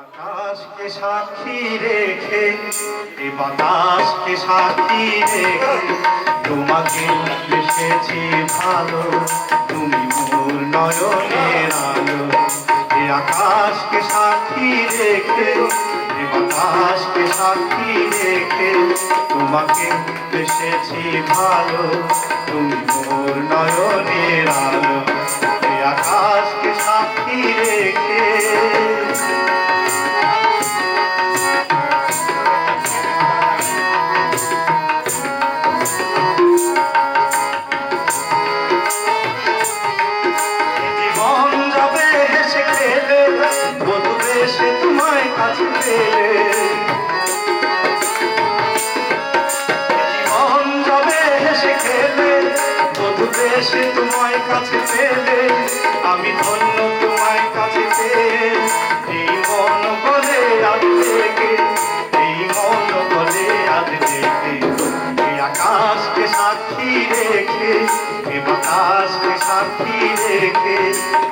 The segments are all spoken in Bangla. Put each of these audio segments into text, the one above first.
আকাশকে সাক্ষী রেখে, এ বাতাসকে সাক্ষী রেখে। তোমাকে বেসেছি ভালো, তুমি মোর নয়নের আলো। এ আকাশকে সাক্ষী রেখে, এ বাতাসকে সাক্ষী রেখে। তোমাকে বেসেছি ভালো, তুমি মোর নয়নের বধুবে তোমায় কাছে পেলে, আমি ধন্য তোমায় কাছে পেয়ে এই মন বলে আজ থেকে, এই মন বলে আজ থেকে। এই আকাশকে সাক্ষী রেখে এ বাতাসকে সাক্ষী রেখে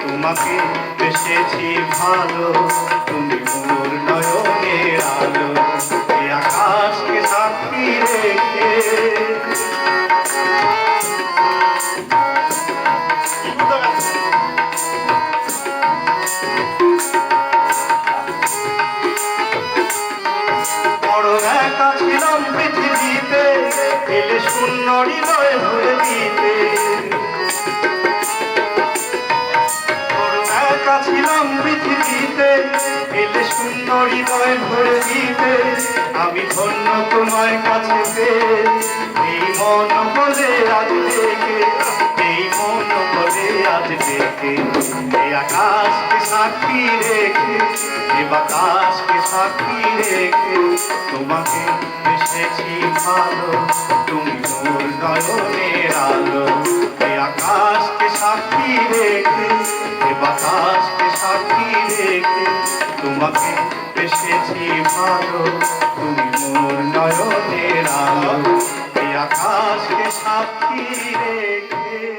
তোমাকে বেসেছি ভালো। তুমি মোর নয়নের ভরে দিতে আমি ধন্য তোমার কাছে পেয়ে এই মন বলে আজ থেকে এই মন বলে আজ থেকে এই আকাশকে সাক্ষী রেখে এ বাতাসকে সাক্ষী রেখে তোমাকে এসেছি ভালো নয়নের আলো, এ আকাশকে সাক্ষী রেখে, এ বাতাসকে সাক্ষী রেখে, তোমাকে এসেছি ভালো, তুমি মোর নয়নের আলো, এ আকাশকে সাক্ষী রেখে।